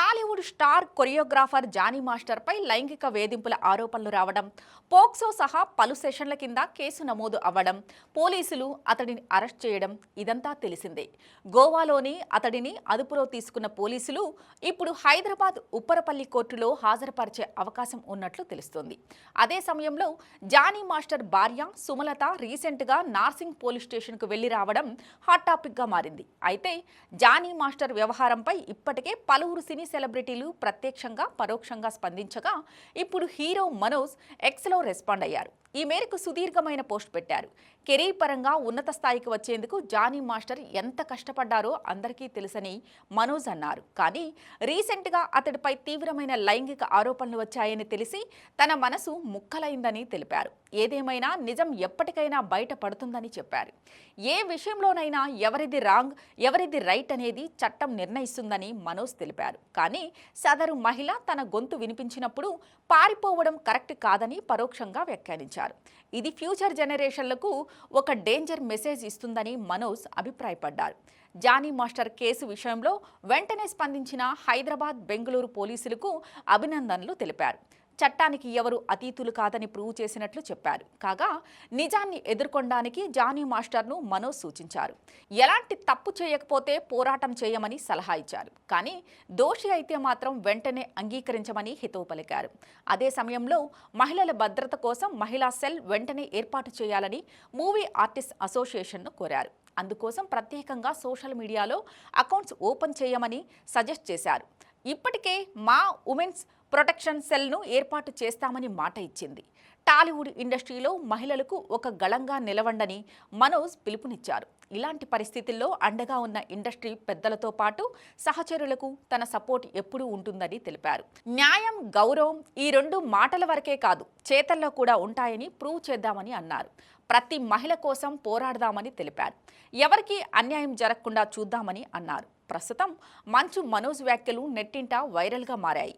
Tollywood star choreographer Jani మాస్టర్పై లైంగిక వేధింపుల ఆరోపణలు రావడం పోక్సో సహా పలు సెషన్ల కింద కేసు నమోదు అవ్వడం పోలీసులు అతడిని అరెస్ట్ చేయడం ఇదంతా తెలిసిందే. గోవాలోని అతడిని అదుపులో తీసుకున్న పోలీసులు ఇప్పుడు హైదరాబాద్ ఉప్పరపల్లి కోర్టులో హాజరుపరిచే అవకాశం ఉన్నట్లు తెలుస్తోంది. అదే సమయంలో జానీ మాస్టర్ భార్య సుమలత రీసెంట్గా నార్సింగ్ పోలీస్ స్టేషన్కు వెళ్ళి రావడం హాట్ టాపిక్గా మారింది. అయితే జానీ మాస్టర్ వ్యవహారంపై ఇప్పటికే పలువురు సినీ సెలబ్రిటీలు ప్రత్యక్షంగా పరోక్షంగా స్పందించగా ఇప్పుడు హీరో మనోజ్ ఎక్స్లో రెస్పాండ్ అయ్యారు. ఈ మేరకు సుదీర్ఘమైన పోస్ట్ పెట్టారు. కెరీర్ పరంగా ఉన్నత స్థాయికి వచ్చేందుకు జానీ మాస్టర్ ఎంత కష్టపడ్డారో అందరికీ తెలుసని మనోజ్ అన్నారు. కానీ రీసెంట్గా అతడిపై తీవ్రమైన లైంగిక ఆరోపణలు వచ్చాయని తెలిసి తన మనసు ముక్కలైందని తెలిపారు. ఏదేమైనా నిజం ఎప్పటికైనా బయటపడుతుందని చెప్పారు. ఏ విషయంలోనైనా ఎవరిది రాంగ్ ఎవరిది రైట్ అనేది చట్టం నిర్ణయిస్తుందని మనోజ్ తెలిపారు. కానీ సదరు మహిళ తన గొంతు వినిపించినప్పుడు పారిపోవడం కరెక్ట్ కాదని పరోక్షంగా వ్యాఖ్యానించారు. ఇది ఫ్యూచర్ జనరేషన్లకు ఒక డేంజర్ మెసేజ్ ఇస్తుందని మనోజ్ అభిప్రాయపడ్డారు. జానీ మాస్టర్ కేసు విషయంలో వెంటనే స్పందించిన హైదరాబాద్ బెంగళూరు పోలీసులకు అభినందనలు తెలిపారు. చట్టానికి ఎవరు అతీతులు కాదని ప్రూవ్ చేసినట్లు చెప్పారు. కాగా నిజాన్ని ఎదుర్కొనడానికి జానీ మాస్టర్ను మనోజ్ సూచించారు. ఎలాంటి తప్పు చేయకపోతే పోరాటం చేయమని సలహా ఇచ్చారు. కానీ దోషి అయితే మాత్రం వెంటనే అంగీకరించమని హితవు పలికారు. అదే సమయంలో మహిళల భద్రత కోసం మహిళా సెల్ వెంటనే ఏర్పాటు చేయాలని మూవీ ఆర్టిస్ట్ అసోసియేషన్ను కోరారు. అందుకోసం ప్రత్యేకంగా సోషల్ మీడియాలో అకౌంట్స్ ఓపెన్ చేయమని సజెస్ట్ చేశారు. ఇప్పటికే మా ఉమెన్స్ ప్రొటెక్షన్ సెల్ను ఏర్పాటు చేస్తామని మాట ఇచ్చింది. టాలీవుడ్ ఇండస్ట్రీలో మహిళలకు ఒక గళంగా నిలవండని మనోజ్ పిలుపునిచ్చారు. ఇలాంటి పరిస్థితుల్లో అండగా ఉన్న ఇండస్ట్రీ పెద్దలతో పాటు సహచరులకు తన సపోర్ట్ ఎప్పుడూ ఉంటుందని తెలిపారు. న్యాయం గౌరవం ఈ రెండు మాటల వరకే కాదు చేతల్లో కూడా ఉంటాయని ప్రూవ్ చేద్దామని అన్నారు. ప్రతి మహిళ కోసం పోరాడదామని తెలిపారు. ఎవరికి అన్యాయం జరగకుండా చూద్దామని అన్నారు. ప్రస్తుతం మంచు మనోజ్ వ్యాఖ్యలు నెట్టింట వైరల్గా మారాయి.